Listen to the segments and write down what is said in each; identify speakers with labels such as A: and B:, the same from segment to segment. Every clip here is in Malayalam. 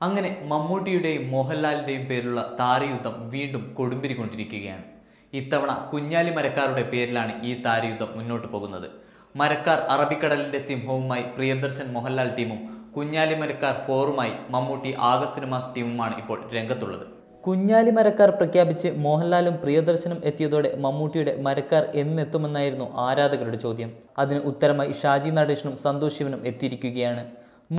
A: അങ്ങനെ മമ്മൂട്ടിയുടെയും മോഹൻലാലിന്റെയും പേരിലുള്ള താരയുദ്ധം വീണ്ടും കൊടുമ്പിരിക്കൊണ്ടിരിക്കുകയാണ് ഇത്തവണ കുഞ്ഞാലി മരക്കാരുടെ പേരിലാണ് ഈ താരയുദ്ധം മുന്നോട്ട് പോകുന്നത്. മരക്കാർ അറബിക്കടലിന്റെ സിംഹവുമായി പ്രിയദർശൻ മോഹൻലാൽ ടീമും കുഞ്ഞാലി മരക്കാർ ഫോറുമായി മമ്മൂട്ടി ആഗസ്റ്റ് സിനിമാസ് ടീമുമാണ് ഇപ്പോൾ രംഗത്തുള്ളത്. കുഞ്ഞാലി മരക്കാർ പ്രഖ്യാപിച്ച് മോഹൻലാലും പ്രിയദർശനും എത്തിയതോടെ മമ്മൂട്ടിയുടെ മരക്കാർ എന്നെത്തുമെന്നായിരുന്നു ആരാധകരുടെ ചോദ്യം. അതിന് ഉത്തരമായി ഷാജി നടേശനും സന്തോഷ് ശിവനും എത്തിയിരിക്കുകയാണ്.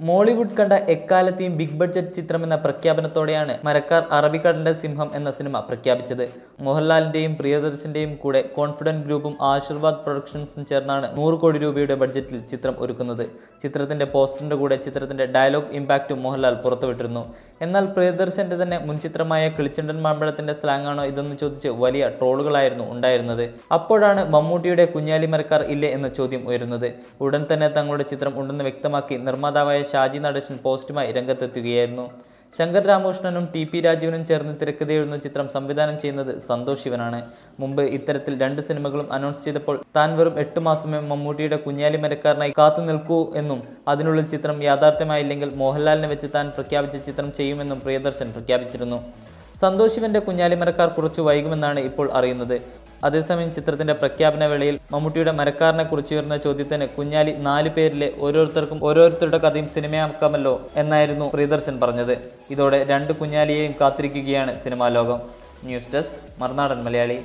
A: മോളിവുഡ് കണ്ട എക്കാലത്തെയും ബിഗ് ബഡ്ജറ്റ് ചിത്രം എന്ന പ്രഖ്യാപനത്തോടെയാണ് മരക്കാർ അറബിക്കടലിന്റെ സിംഹം എന്ന സിനിമ പ്രഖ്യാപിച്ചത്. മോഹൻലാലിന്റെയും പ്രിയദർശന്റെയും കൂടെ കോൺഫിഡന്റ് ഗ്രൂപ്പും ആശീർവാദ് പ്രൊഡക്ഷൻസും ചേർന്നാണ് നൂറ് കോടി രൂപയുടെ ബഡ്ജറ്റിൽ ചിത്രം ഒരുക്കുന്നത്. ചിത്രത്തിന്റെ പോസ്റ്ററിന്റെ കൂടെ ചിത്രത്തിന്റെ ഡയലോഗ് ഇമ്പാക്റ്റും മോഹൻലാൽ പുറത്തുവിട്ടിരുന്നു. എന്നാൽ പ്രിയദർശന്റെ തന്നെ മുൻ ചിത്രമായ കിളിച്ചണ്ടൻ മാമ്പഴത്തിന്റെ സ്ലാങ് ആണോ ഇതെന്ന് ചോദിച്ച് വലിയ ട്രോളുകളായിരുന്നു ഉണ്ടായിരുന്നത്. അപ്പോഴാണ് മമ്മൂട്ടിയുടെ കുഞ്ഞാലി മരക്കാർ ഇല്ലേ എന്ന ചോദ്യം ഉയരുന്നത്. ഉടൻ തന്നെ തങ്ങളുടെ ചിത്രം ഉണ്ടെന്ന് വ്യക്തമാക്കി നിർമ്മാതാവായ ഷാജി നടേശൻ പോസ്റ്റുമായി രംഗത്തെത്തുകയായിരുന്നു. ശങ്കർ രാമകൃഷ്ണനും ടി പി രാജീവനും ചേർന്ന് തിരക്കഥയെഴുതുന്ന ചിത്രം സംവിധാനം ചെയ്യുന്നത് സന്തോഷ് ശിവനാണ്. മുമ്പ് ഇത്തരത്തിൽ രണ്ട് സിനിമകളും അനൗൺസ് ചെയ്തപ്പോൾ താൻ വെറും എട്ട് മാസമേ മമ്മൂട്ടിയുടെ കുഞ്ഞാലി മരക്കാരനായി കാത്തു നിൽക്കൂ എന്നും അതിനുള്ളിൽ ചിത്രം യാഥാർത്ഥ്യമായില്ലെങ്കിൽ മോഹൻലാലിനെ വെച്ച് താൻ പ്രഖ്യാപിച്ച ചിത്രം ചെയ്യുമെന്നും പ്രിയദർശൻ പ്രഖ്യാപിച്ചിരുന്നു. സന്തോഷ് ശിവന്റെ കുഞ്ഞാലിമരക്കാർ കുറച്ച് വൈകുമെന്നാണ് ഇപ്പോൾ അറിയുന്നത്. അതേസമയം ചിത്രത്തിന്റെ പ്രഖ്യാപന വേളയിൽ മമ്മൂട്ടിയുടെ മരക്കാരനെ കുറിച്ച് ഉയർന്ന ചോദ്യത്തിന് കുഞ്ഞാലി നാല് പേരിലെ ഓരോരുത്തർക്കും ഓരോരുത്തരുടെ കഥയും സിനിമയാക്കാമല്ലോ എന്നായിരുന്നു പ്രിയദർശൻ പറഞ്ഞത്. ഇതോടെ രണ്ട് കുഞ്ഞാലിയെയും കാത്തിരിക്കുകയാണ് സിനിമാ ലോകം. News desk Marunadan Malayali.